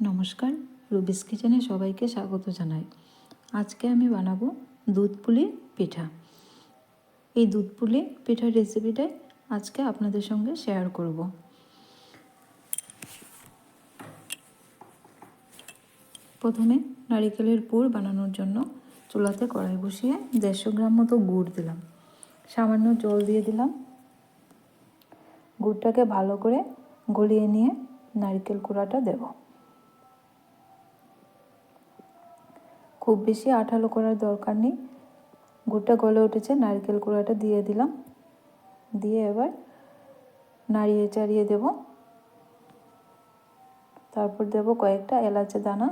নমস্কার, রুবিস কিচেনে সবাইকে স্বাগত জানাই। আজকে আমি বানাবো দুধ পুলি পিঠা। এই দুধ পুলি পিঠার রেসিপিটাই আজকে আপনাদের সঙ্গে শেয়ার করব। প্রথমে নারিকেলের পুর বানানোর জন্য চুলাতে কড়াই বসিয়ে দেড়শো গ্রাম মতো গুড় দিলাম। সামান্য জল দিয়ে দিলাম। গুড়টাকে ভালো করে গলিয়ে নিয়ে নারকেল কুড়াটা দেব। খুব বেশি আঠালো করার দরকার নেই। গুড়টা গলে উঠেছে, নারকেল কুড়াটা দিয়ে দিলাম। দিয়ে এবার নাড়িয়ে চাড়িয়ে দেব। তারপর দেব কয়েকটা এলাচে দানা।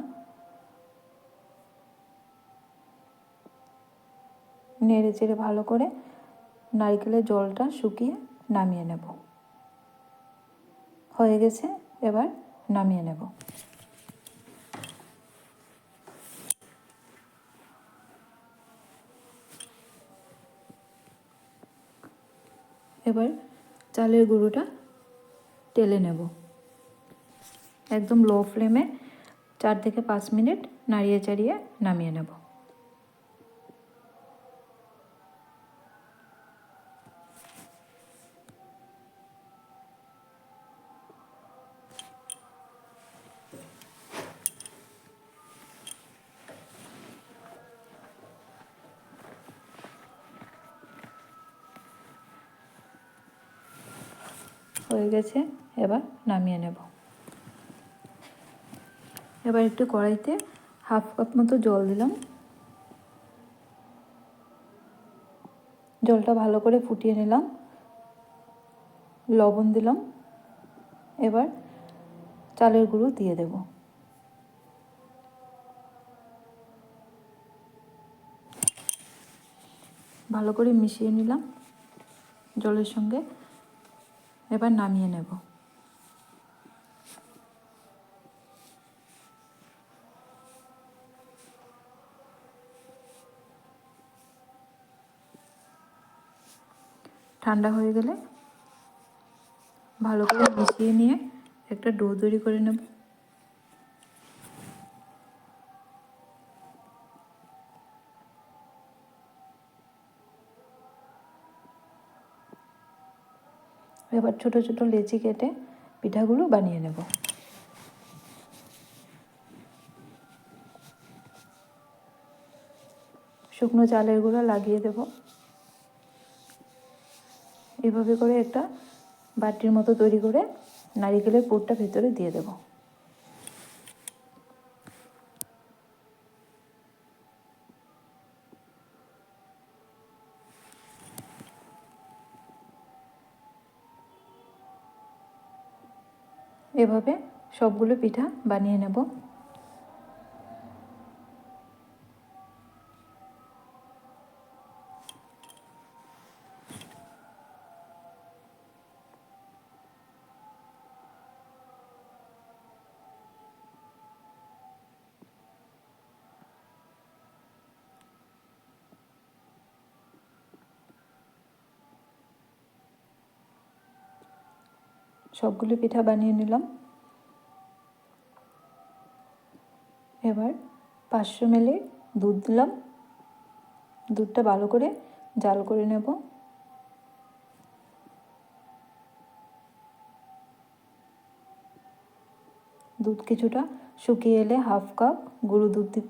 নেড়ে চেড়ে ভালো করে নারকেলের জলটা শুকিয়ে নামিয়ে নেব। হয়ে গেছে, এবার নামিয়ে নেব। এবার চালের গুঁড়োটা টেলে নেব। একদম লো ফ্লেমে চার থেকে পাঁচ মিনিট নাড়িয়ে চাড়িয়ে নামিয়ে নেব। হয়ে গেছে, এবার নামিয়ে নেব। এবার একটু কড়াইতে হাফ কাপ মতো জল দিলাম। জলটা ভালো করে ফুটিয়ে নিলাম। লবণ দিলাম। এবার চালের গুঁড়ো দিয়ে দেব। ভালো করে মিশিয়ে নিলাম। জলের সঙ্গে এবার নামিয়ে নেব। ঠান্ডা হয়ে গেলে ভালো করে মিশিয়ে নিয়ে একটা ডো তৈরি করে নেব। এবার ছোট ছোট লেচি কেটে পিঠাগুলো বানিয়ে নেব। শুকনো চালের গুঁড়া লাগিয়ে দেব। এভাবে করে একটা বাটির মতো তৈরি করে নারিকেলের পুরটা ভেতরে দিয়ে দেব। এভাবে সবগুলো পিঠা বানিয়ে নেব। সবগুলো পিঠা বানিয়ে নিলাম। এবার পাঁচশো মিলি দুধ দিলাম। দুধটা ভালো করে জাল করে নেব। দুধ কিছুটা শুকিয়ে এলে হাফ কাপ গুঁড়ো দুধ দিব।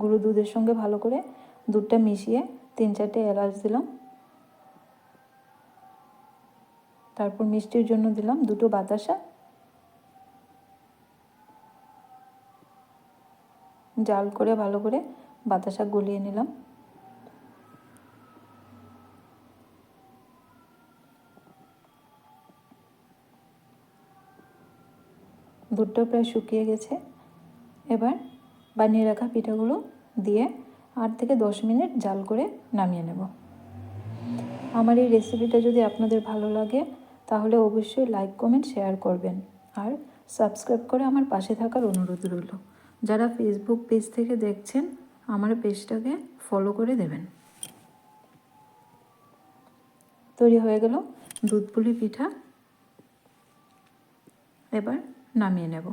গুঁড়ো দুধের সঙ্গে ভালো করে দুধটা মিশিয়ে তিন চারটে এলাচ দিলাম। তারপর মিষ্টির জন্য দিলাম দুটো বাতাসা। জাল করে ভালো করে বাতাসা গলিয়ে নিলাম। দুধটা প্রায় শুকিয়ে গেছে। এবার বানিয়ে রাখা পিঠাগুলো দিয়ে আট থেকে দশ মিনিট জাল করে নামিয়ে নেব। আমার এই রেসিপিটা যদি আপনাদের ভালো লাগে তাহলে অবশ্যই লাইক কমেন্ট শেয়ার করবেন। আর সাবস্ক্রাইব করে আমার পাশে থাকার অনুরোধ রইল। যারা ফেসবুক পেজ থেকে দেখছেন, আমার পেজটাকে ফলো করে দেবেন। তৈরি হয়ে গেল দুধ পুলি পিঠা। এবার নামিয়ে নেব।